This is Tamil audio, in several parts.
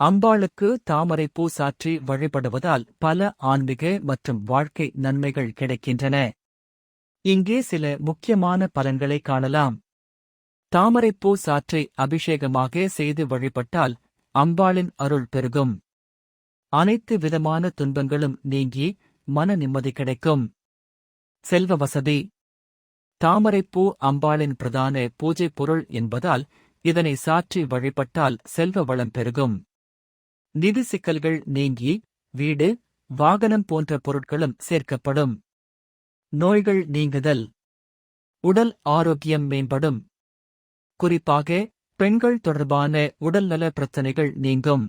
அம்பாளுக்கு தாமரைப்பூ சாற்றி வழிபடுவதால் பல ஆன்மீக மற்றும் வாழ்க்கை நன்மைகள் கிடைக்கின்றன. இங்கே சில முக்கியமான பலன்களை காணலாம். தாமரைப்பூ சாற்றை அபிஷேகமாக செய்து வழிபட்டால் அம்பாளின் அருள் பெருகும். அனைத்து விதமான துன்பங்களும் நீங்கி மன நிம்மதி கிடைக்கும். செல்வ வசதி. தாமரைப்பூ அம்பாளின் பிரதான பூஜை பொருள் என்பதால் இதனை சாற்றி வழிபட்டால் செல்வ வளம் பெருகும். நிதி சிக்கல்கள் நீங்கி வீடு வாகனம் போன்ற பொருட்களும் சேர்க்கப்படும். நோய்கள் நீங்குதல். உடல் ஆரோக்கியம் மேம்படும். குறிப்பாக பெண்கள் தொடர்பான உடல்நல பிரச்சினைகள் நீங்கும்.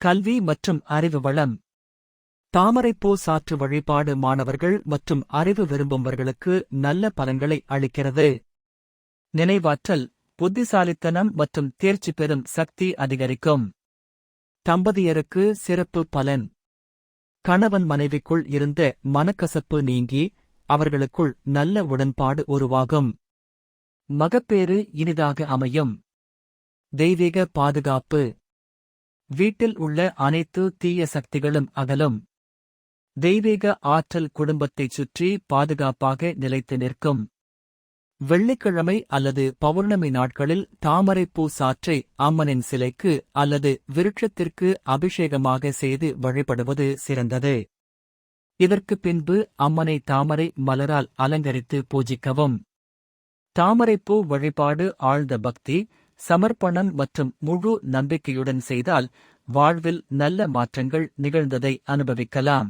கல்வி மற்றும் அறிவு வளம். தாமரைப்பூ சாற்று வழிபாடு மாணவர்கள் மற்றும் அறிவு விரும்புபவர்களுக்கு நல்ல பலன்களை அளிக்கிறது. நினைவாற்றல் புத்திசாலித்தனம் மற்றும் தேர்ச்சி பெறும் சக்தி அதிகரிக்கும். தம்பதியருக்கு சிறப்பு பலன். கணவன் மனைவிக்குள் இருந்த மனக்கசப்பு நீங்கி அவர்களுக்குள் நல்ல உடன்பாடு உருவாகும். மகப்பேறு இனிதாக அமையும். தெய்வீக பாதுகாப்பு. வீட்டில் உள்ள அனைத்து தீய சக்திகளும் அகலும். தெய்வீக ஆற்றல் குடும்பத்தைச் சுற்றி பாதுகாப்பாக நிலைத்து நிற்கும். வெள்ளிக்கிழமை அல்லது பௌர்ணமி நாட்களில் தாமரைப்பூ சாற்றை அம்மனின் சிலைக்கு அல்லது விருட்சத்திற்கு அபிஷேகமாக செய்து வழிபடுவது சிறந்தது. இதற்குப் பின்பு அம்மனை தாமரை மலரால் அலங்கரித்து பூஜிக்கவும். தாமரைப்பூ வழிபாடு ஆழ்ந்த பக்தி சமர்ப்பணம் மற்றும் முழு நம்பிக்கையுடன் செய்தால் வாழ்வில் நல்ல மாற்றங்கள் நிகழ்ந்ததை அனுபவிக்கலாம்.